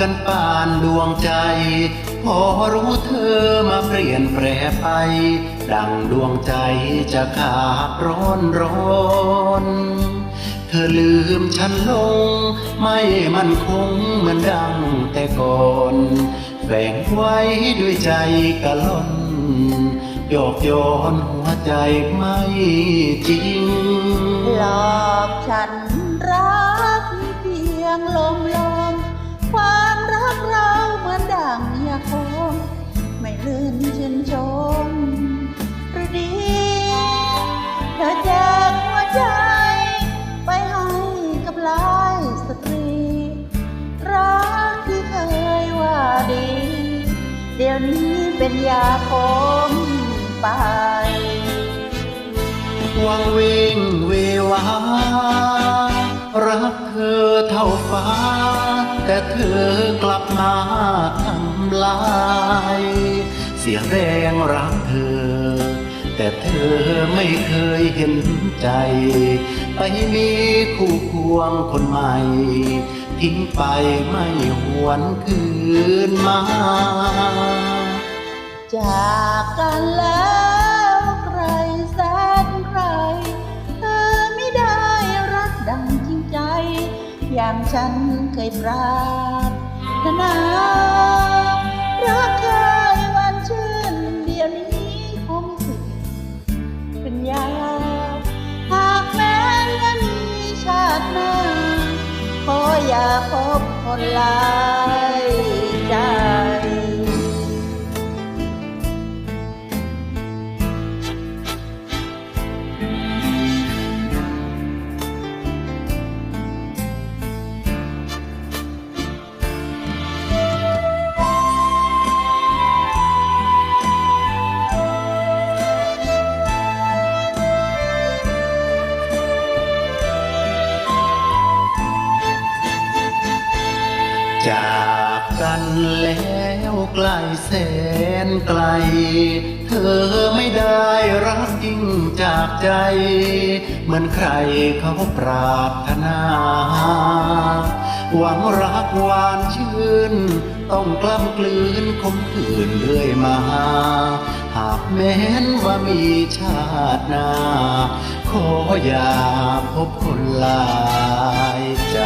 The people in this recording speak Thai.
กันปานดวงใจ พอรู้เธอมาเปลี่ยนแปรไป ดังดวงใจจะขาดร้อนร้อนเธอลืมฉันลง ไม่มันคงเหมือนดังแต่ก่อนแฝงไว้ด้วยใจกะล่อนโยกโยนหัวใจไม่จริง หลอกฉันรักเพียงลม ดี๋ยวนี้เป็นยาคมไปวังเวงเววา รักเธอเท่าฟ้า แต่เธอกลับมาทำลาย เสียแรงรักเธอ แต่เธอไม่เคยเห็นใจ ไปมีคู่ควงคนใหม่ทิ้งไปไม่หวนคืนมา จากกันแล้วใครแสนใคร เธอไม่ได้รักดังจริงใจ อย่างฉันเคยปรารถนารักเคยวันชื่นเดียวนี้คงสิเป็นยาหากแม้จะมีชาติหน้าขออย่าพบคนลา จากกันแล้วไกลแสนไกล เธอไม่ได้รักจริงจากใจ เหมือนใครเขาปรารถนา หวังรักหวานชื่น ต้องกล้ำกลืนคมคืนเรื่อยมา หากแม้นว่ามีชาติหน้า ขออย่าพบคนลายใจ